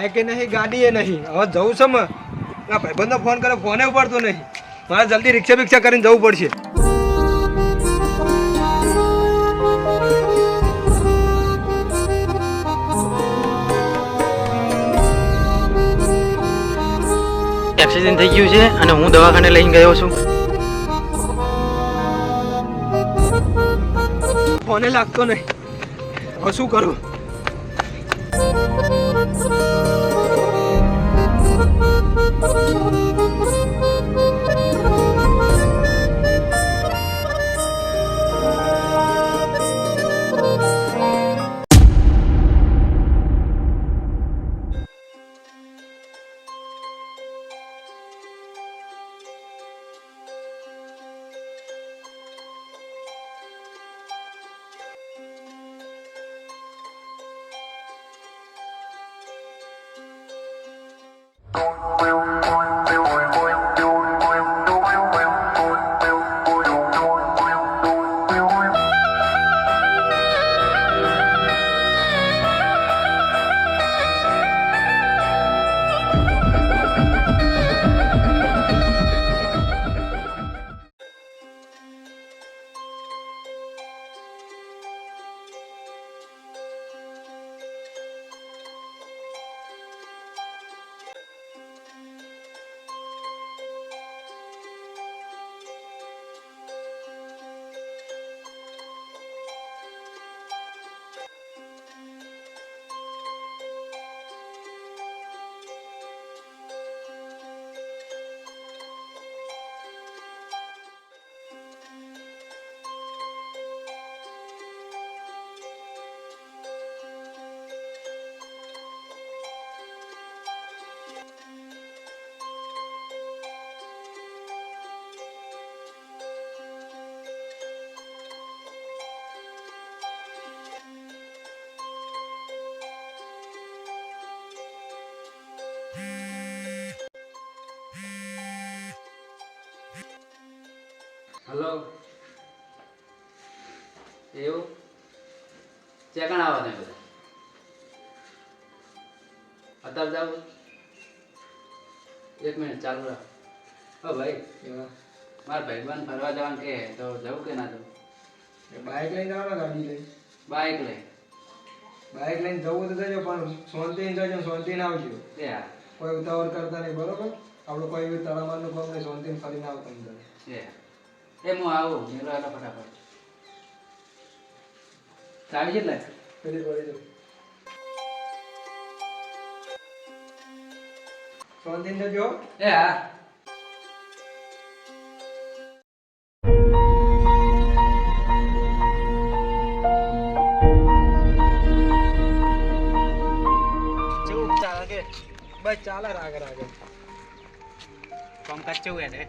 Bike કે નહીં ગાડી એ નહીં. હવે જવું છે મ. ના ભાઈબંધો ફોન કરે ફોને ઉપાડતો નહીં. મારે જલ્દી રિક્ષા બિક્ષા કરીને જવું પડશે. એક્સિડન્ટ થઈ ગયું છે અને હું દવાખાને લઈને ગયો છું. ફોને લાગતો નહીં. હવે શું કરું? ચેકણ આવા ને બધા. અત્યારે જાવ એક મિનિટ ચાલુ રાખ. ઓ ભાઈ મારા ભાઈબંધ ફરવા જવાનું કે તો જવું કે ના જવું? બાઇક લઈને જવાના ગાડી લઈ બાઇક લઈ બાઇક લઈને જવું તો જજો પણ શાંતિ જજો શાંતિને આવજો. કોઈ ઉતાવળ કરતા નહીં બરોબર? આપણે કોઈ તડામારનું કામ નહીં શાંતિ ફરીને આવતા એ હું. આવું એલો ફટાફટ. સાડી કેટલા પેલી પડી જો. એ હા. બસ ચાલે રાગ રાગે. કામકાજ કેવું એને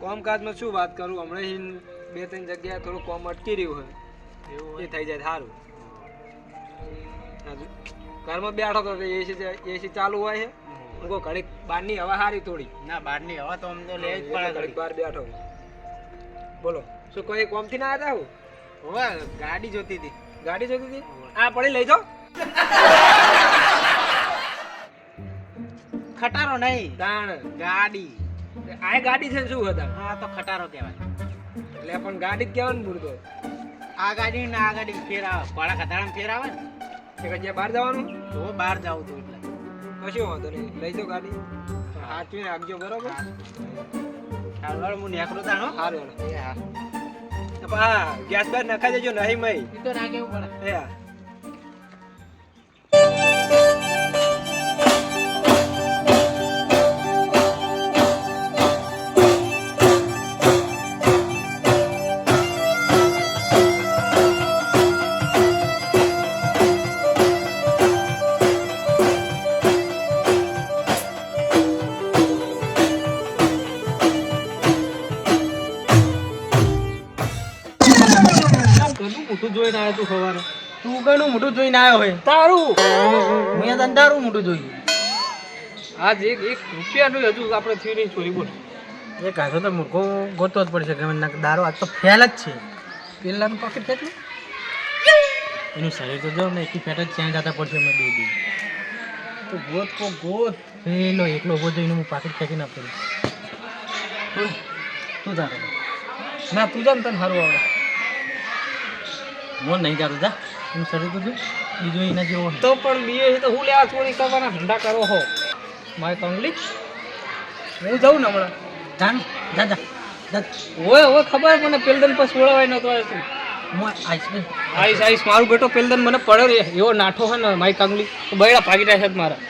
કોમકાજમાં શું વાત કરું? હમણાં બે ત્રણ જગ્યાએ થોડું કોમ અટકી રહ્યું હોય. એ થઈ જાય સારું ઘરમાં બેઠો તો એસી એસી ચાલુ હોય છે. હું કહું ઘડીક બહારની હવા સારી થોડી. ના બહારની હવા તો અમને લે જ પડે ઘડીક બહાર બેઠો બોલો શું કોઈ કોમથી ના આવ્યા હું હવે ગાડી જોતી હતી. ગાડી જોતી હતી? આ પડી લઈ જાઓ. ખટારો નહીં. દાણ ગાડી. આ ગાડી છે ને શું હતા? હા તો ખટારો કહેવાય. એટલે પણ ગાડી જ કહેવાનું પૂરતો આ ગાડી ને આ ગાડી ફેર આવે પાડા ખટારામાં ફેર આવે ને કે બહાર જવાનું? તો બહાર જાવું તું એટલે. કશું વાંધો નહીં. લઈ જાઓ ગાડી. સાચવીને રાખજો બરોબર? હાલ હું નેકળું તાણો સારું એ હા. હા ગેસ બેસ નખાઈ દેજો નહીં મય. તો ના કેવું પડે. એ હા. તું મોઢું જોઈને આવ્યો હોય. તારું? મેં તને તારું મોઢું જોયું. આજ એક એક રૂપિયાનું હજુ આપણે થયું નહીં ચોરી બોલ. એ કાઢો તો મૂર્ખો ગોતવો જ પડશે મને દારૂ આજ તો ફેલ જ છે. પેલાનું પાકીટ કેટલું? એનું શરીર તો જો ને એકી ફેટ જ ત્યાં જતા પડશે મેં બે દી. તો ગોત કો ગોત. પેલો એકલો ઊભો જોઈને હું પાકીટ ફેંકી ના પડું તું જા. ના તું જા ને તને સારું આવડે. મોન નહીં જાતું જા. એમ સરી તો છું બીજો એના જેવો તો પણ બીજો છે તો હું લેવા ચોરી કરવાના ધંધા કરો હો. માય કંગલી હું જાઉં ને હમણાં. ધાન જા ઓય ઓય ખબર મને પેલદન પર સોળવાય નતો હું આઈસ આઈસ મારું બેટો પેલદન મને પડ્યો એવો નાઠો છે ને માય કાંગલી તો બૈડા ભાગી રહ્યા છે મારા.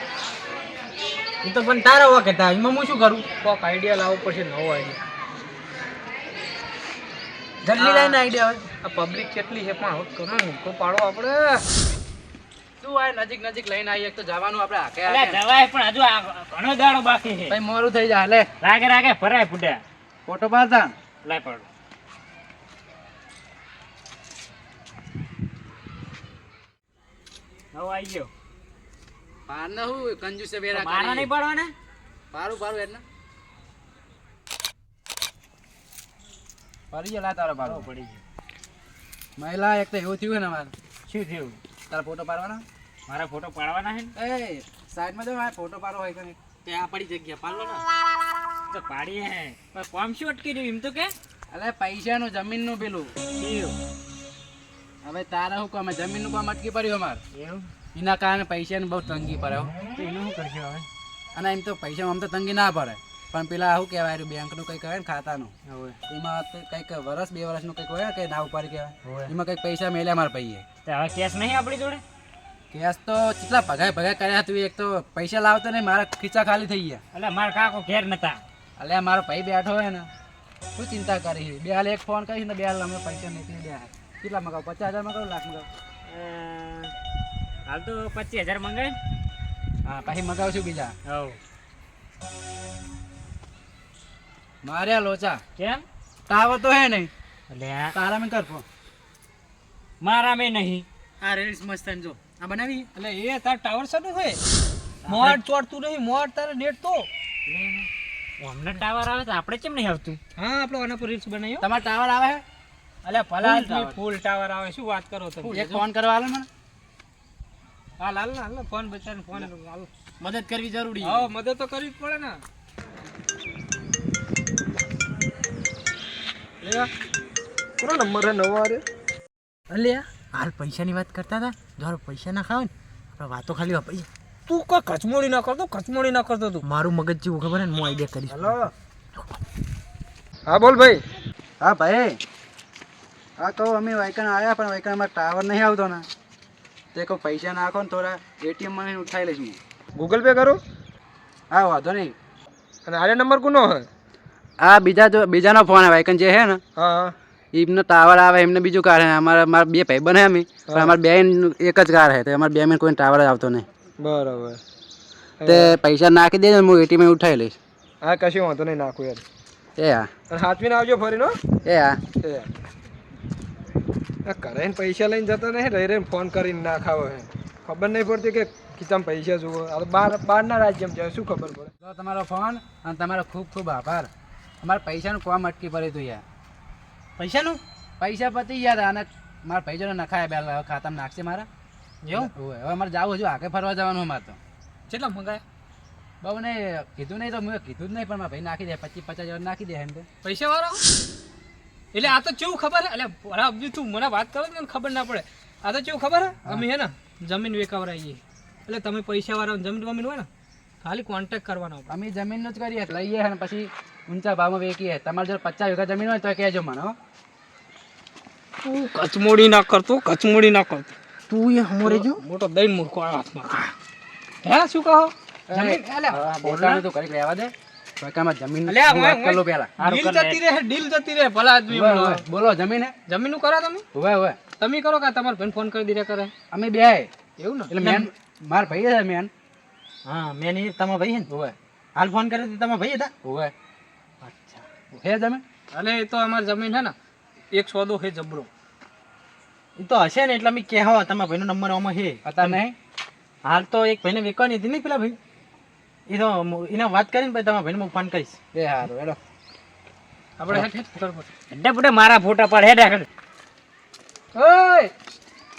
એ તો પણ તારા હોવા કહેતા એમાં હું શું કરું? કોક આઈડિયા લાવવો પડશે નવો આઈડિયા જલ્દી લઈને આવી હોય આ પબ્લિક કેટલી છે પણ ઘણો મૂકો પાડો આપણે. શું આ નજીક નજીક લઈને આવીએ? એક તો જવાનું આપણે આકે અલ્યા જવાય પણ હજુ ઘણો દાડો બાકી છે. ભાઈ મોરું થઈ જાય લે રાગે રાગે ફરાય ફૂટ્યા. ફોટો પાડતા લઈ પડો. હવે આઈ ગયો. પાર ને હું કંજુસે બેરા મારા નહીં પડવાના? પારું પારું એટલે. પડી ગયો લા તારો હવે પડી ગયો. મહિલા એક તો એવું થયું ને મારે શું થયું? તારા ફોટો પાડવાના? મારા ફોટો પાડવાના છે ને? એ સાઈડમાં જો મારે ફોટો પાડો હોય કને તે ત્યાં પડી જગ્યા પાડો ને? તો પાડીએ હે. પણ કોમ શું અટકી રહ્યું એમ તો કે? અલે પૈસાનું જમીનનું પેલું. હવે તારા શું કામ? જમીનનું કામ અટકી પડ્યું અમારે. એવું? એના કારણે પૈસાની બહુ તંગી પડે એનું શું કરશે હવે? અને એમ તો પૈસા આમ તો તંગી ના પડે. પણ પેલા શું કહેવાય બેંકનું કંઈક હોય ને ખાતાનું એમાં કંઈક વર્ષ બે વર્ષનું કંઈક હોય ને કંઈ ના ઉપાડી કહેવાય. એમાં કંઈક પૈસા મેલ્યા મારા પૈયે હવે કેશ નહીં આપણી જોડે? કેશ તો કેટલા ભગાય ભગાય કર્યા તું એક તો પૈસા લાવતો નહીં મારા ખીચા ખાલી થઈ ગયા. એટલે મારા કાકો ઘેર નતા. અલ્યા મારો ભાઈ બેઠો હોય ને શું ચિંતા કરી બે હાલ એક ફોન કરીશ ને બે હાલ અમે પૈસા નીકળી ગયા કેટલા મગાવ? પચાસ હજાર મગાવ લાખ મગાવ? હાલ તો પચીસ હજાર મંગાય હા પછી મગાવશું બીજા. હવ. માર્યા લોચા કેમ? ટાવર તો હે નહીં. એટલે તારા મેં કર મારા મેં નહીં. આ રેલ્સ મસ્ત જો. આ બનાવી? એટલે એ તાર ટાવર સાનું છે? મોડ ચોડતું નહીં મોડ તારે નેટ તો. અમને ટાવર આવે તો આપણે કેમ નહીં આવતું? હા આપણે આના પર રીલ્સ બનાવ્યો તમારે ટાવર આવે હે? અલે ભલા ફૂલ ટાવર આવે શું વાત કરો તમે? એક ફોન કરવા આલે મને. હાલ હાલ હાલ ફોન બચાને ફોન હાલ. મદદ કરવી જરૂરી હા મદદ તો કરવી જ પડે ને. કોનો નંબર હે નવો અરે અલ્યા હાલ પૈસાની વાત કરતા હતા. જો પૈસા ના ખાવ ને આપણે વાતો ખાલી હોય પૈસા તું કોઈ કચમોડી ના કરતો કચમોડી ના કરતો તું. મારું મગજ જેવું ખબર ને હું આઈડિયા કરીશ. હલો. હા બોલ ભાઈ. હા ભાઈ. હા તો અમે વાયકણ આવ્યા પણ વાયકણમાં ટાવર નહીં આવતો ને. તે કહો પૈસા નાખો ને થોડા એટીએમમાં ઉઠાઈ લઈશ હું. ગૂગલ પે કરું? હા વાંધો નહીં. અને આરે નંબર કોનો હે આ બીજા જો બીજાનો ફોન આવે કે જે છે ને હા હા. એમનો ટાવર આવે એમને બીજું કાર છે. અમારા મારા બે ભાઈ બને અમે પણ અમારે બે એક જ કાર છે તો અમારે બે માં કોઈ ટાવર જ આવતો નહીં. બરાબર. તે પૈસા નાખી દેજો હું એટીએમ ઉઠાવી લઈશ. હા કશું વાંધો નહીં નાખું યાર એ હા. અને હાથવીને આવજો ફરીનો. એ હા. એ આ ને પૈસા લઈને જતો નહીં રહી રહીને ફોન કરીને ના ખાવો હે. ખબર નહીં પડતી કે ખીચામાં પૈસા જુઓ બાર બહારના રાજ્યમાં જાય શું ખબર પડે? તો તમારો ફોન અને તમારો ખૂબ ખૂબ આભાર. અમારે પૈસાનું કોમ અટકી પડ્યું હતું યાર. પૈસાનું? પૈસા પતી ગયા અને મારા ભાઈ નખાય બે હવે ખાતામાં નાખશે મારા. એવું? હોવે. અમારે જાવું હજુ આગળ ફરવા જવાનું અમારે તો. કેટલા મંગાય? બહુ ને કીધું નહીં તો મેં કીધું જ નહીં પણ મારા ભાઈ નાખી દે પચીસ પચાસ હજાર નાખી દે એમ તો. પૈસા વાળો? એટલે આ તો કેવું ખબર એટલે ભલા અબજી તું મને વાત કરો ને ખબર ના પડે. આ તો કેવું ખબર હે? અમે હે ને જમીન વેકાવરાઈએ એટલે તમે પૈસા વાળા જમીન વમીન હોય ને ખાલી કોન્ટેક્ટ કરવાનો. અમે જમીનનું જ કરીએ લઈએ અને પછી ઊંચા ભાવમાં વેચીએ. તમારે જો પચાસ વીઘા જમીન હોય તો કહેજો મને તું કચમોડી ના કરતો કચમોડી ના કરતો તું એ હમોરે જો. મોટો દઈ મૂર્ખો આ હાથમાં હે શું કહો? જમીન? હા, બોલવાનું તો કરી લેવા દે. જમીન કરી લો ઓય. પહેલા. ડીલ જતી રહે ડીલ જતી રહે ભલા આદમી હોવે, હમણાં. હોવે. બોલો જમીન હે? જમીનનું કરો તમે? તમે કરો કે તમારા ભાઈને ફોન કરી દીધા કરે? અમે બે. એવું ને. એટલે મેન માર ભાઈ છે મેન. હા મેં નહીં તમારા ભાઈ હે ને? હોવે હાલ ફોન કર્યો તો તમારા ભાઈ હતા? ઓવે અચ્છા. હે જમીન? અલે એ તો અમારી જમીન હે ને. એક સોદો હે જબરો. એ તો હશે ને એટલે અમે કહેવા તમારા ભાઈનો નંબર આમાં હે હતા નહીં? હાલ તો એક ભાઈને વેકવાની હતી નહીં પેલા ભાઈ. એ તો મુ- એને વાત કરીને પછી તમારા ભાઈને હું ફોન કરીશ. એ હારું હેડો. આપણે પછી. એટલે મારા ફોટા પર હેડે આગળ. ઓય!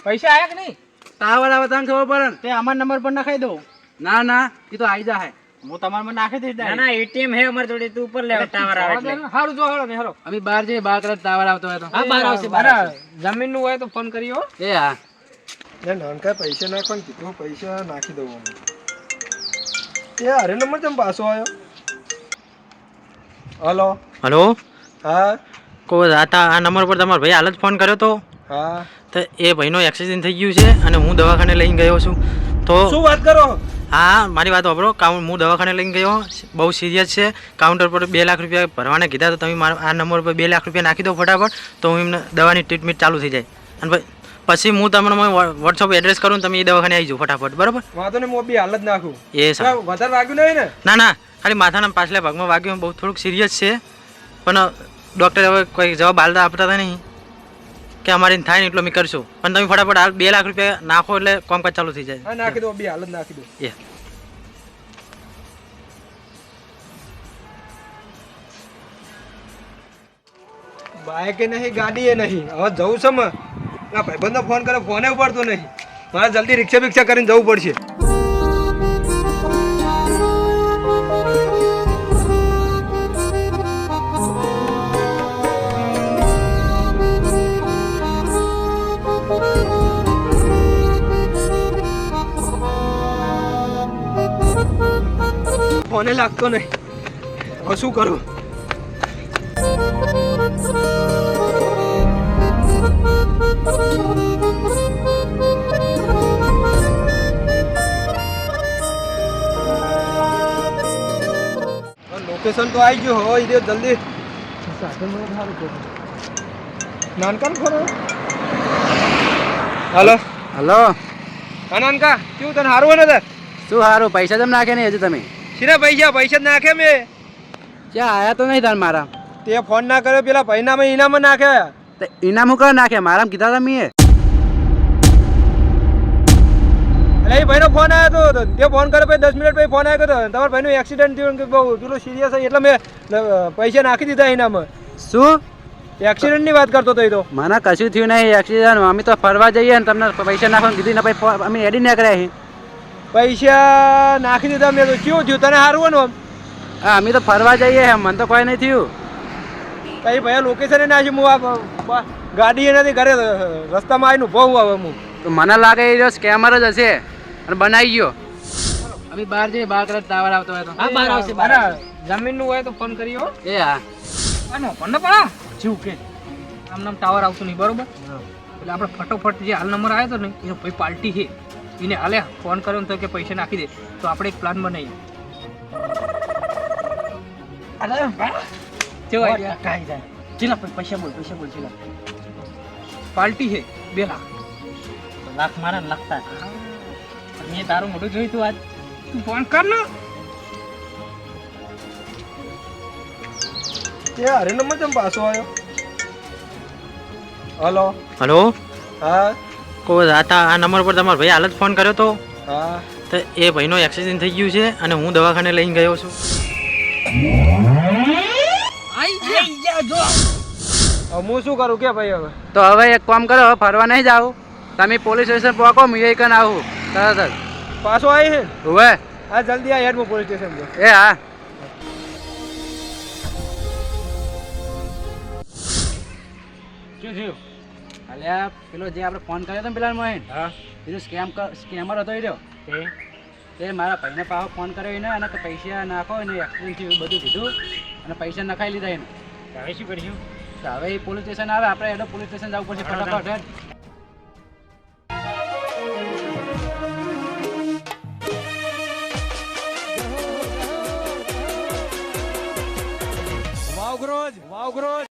પૈસા આયા કે નહીં? ટાવર આવે તને ખબર પડે તે અમારા નંબર પર નખાઈ દો ના ના એ તો આવી જાય હું તમારામાં નાખી દઈશ ના ના એટીએમ હે અમાર જોડે તું ઉપર લેવા ટાવર આવે એટલે. હારું જો હાલો ને હાલો અમે બહાર જઈએ બહાર કદાચ ટાવર આવતો હોય તો. હા બહાર આવશે બહાર જમીનનું હોય તો ફોન કરીએ એ હા. ને નાનકા પૈસા નાખવા ને કીધું પૈસા નાખી દઉં અમે. એ અરે નંબર ચમ પાછો આવ્યો? હલો? હલો? હા? કો આ આ નંબર પર તમારો ભાઈ હાલ જ ફોન કર્યો તો? હા. તો એ ભાઈનો એક્સિડન્ટ થઈ ગયું છે અને હું દવાખાને લઈને ગયો છું. તો શું વાત કરો? હા મારી વાત વાપરો. કાઉન્ટ હું દવાખાને લઈને ગયો. બહુ સિરિયસ છે. કાઉન્ટર પર બે લાખ રૂપિયા ભરવાને કીધા તો તમે મારા આ નંબર પર બે લાખ રૂપિયા નાખી દો ફટાફટ તો હું એમને દવાની ટ્રીટમેન્ટ ચાલુ થઈ જાય. અને પછી હું તમને વોટ્સઅપ એડ્રેસ કરું તમે એ દવાખાને આવી જાઉં ફટાફટ બરાબર? વાંધો ને હું બી હાલ જ નાખું. એ સર. વધારે વાગ્યું નહીં ને? ના ના ખાલી માથાના પાછલા ભાગમાં વાગ્યું. બહુ થોડુંક સિરિયસ છે. પણ ડૉક્ટર હવે કોઈ જવાબ હાલતા આપતા હતા નહીં. કે અમારે થાય ને એટલો અમે કરશું. પણ તમે ફટાફટ હાલ બે લાખ રૂપિયા નાખો એટલે કામકાજ ચાલુ થઈ જાય. નાખી દો બે હાલ જ નાખી દો. એ. બાઈક નહીં ગાડી એ નહીં. હવે જવું છે માં. ભાઈબંધનો ફોન કરે ફોને ઉપાડતો નહીં. મારે જલ્દી રિક્ષા બિક્ષા કરીને જવું પડશે. ફોને લાગતો નહીં. હવે શું કરું? લોકેશન તો આવી ગયું હોય દે જલ્દી. નાનકા ફોન હલો. હલો. નાનકા કેવું તને સારું હોય ને શું સારું પૈસા જેમ નાખે નહીં હજુ તમે. શીરા પૈસા પૈસા નાખે મેં ત્યાં આયા તો નહીં તાર મારા. તે ફોન ના કર્યો પેલા પૈનામાં ઇનામ નાખે. તે ઇનામ હું નાખે? મારામ કીધા હતા મેં એટલે એ ભાઈનો ફોન આવ્યો હતો તે ફોન કર્યો પછી દસ મિનિટ પછી ફોન આવ્યો હતો તમારા ભાઈનું એક્સિડન્ટ થયું કે બહુ પેલું સિરિયસ એટલે મેં પૈસા નાખી દીધા એનામાં શું? એક્સિડન્ટની વાત કરતો હતો એ તો. મને કશું થયું નહીં એક્સિડન્ટ અમે તો ફરવા જઈએ ને તમને પૈસા નાખવાનું કીધું ને પછી અમે એડી ના કર્યા પૈસા નાખી દીધા. મેં તો કેવું થયું? તને સારું ને હા અમે તો ફરવા જઈએ મને તો કોઈ નહીં થયું. કઈ ભાઈ લોકેશન ના છે. હું આ ગાડી એનાથી ઘરે રસ્તામાં આવીને ઊભો હું હવે હું. તો મને લાગે એ જો સ્કેમર જ હશે અને બનાવી ગયો. અમે બહાર જઈએ બહાર કદાચ ટાવર આવતો હોય તો. હા બહાર આવશે બહાર જમીનનું હોય તો ફોન કર્યો એ હા. આનો ફોન ન પડા જીવ કે. આમ નામ ટાવર આવતો નહીં બરોબર? એટલે આપણે ફટોફટ જે હાલ નંબર આવ્યો હતો ને એનો ભાઈ પાર્ટી છે. એને હાલે ફોન કર્યો ને તો કે પૈસા નાખી દે. તો આપણે એક પ્લાન બનાવીએ. કેવો idea? ચીલા પૈસા બોલ પૈસા બોલ ચીલા. પાર્ટી છે બે લાખ. લાખ મારા ને લાખતા. મેં તારું મોઢું જોયું તું આજ. તું ફોન કર ને. એ અરે નંબર ચમ પાછો આવ્યો? હલો. હલો? હા. કો હતા. આ નંબર પર તમારો ભાઈ હાલ જ ફોન કર્યો તો. હા. તો એ ભાઈનો એક્સિડન્ટ થઈ ગયું છે અને હું દવાખાને લઈને ગયો છું. હવે હું શું કરું કે ભાઈ હવે? તો હવે એક કામ કરો હવે ફરવા નહીં જાવ તમે પોલીસ સ્ટેશન પહોંચો હું એ કન આવું. તરત જ. પાછો આવી છે હવે. હા જલ્દી આ હેડ પોલીસ સ્ટેશન એ હા. શું થયું? અલ્યા પેલો જે આપણે ફોન કર્યો હતો ને પેલા મોહિન હા. પેલો સ્કેમ સ્કેમર હતો એ રહ્યો. તે એ મારા ભાઈને પાછો ફોન કર્યો એને અને પૈસા નાખો એને એક્સિડન્ટ થયું બધું કીધું અને પૈસા નખાઈ લીધા એને. હવે શું કરીશું? તો હવે એ પોલીસ સ્ટેશન આવે આપણે એનો પોલીસ સ્ટેશન જવું પડશે ફટાફટ. વાવગ્રોજ વાવગ્રોજ.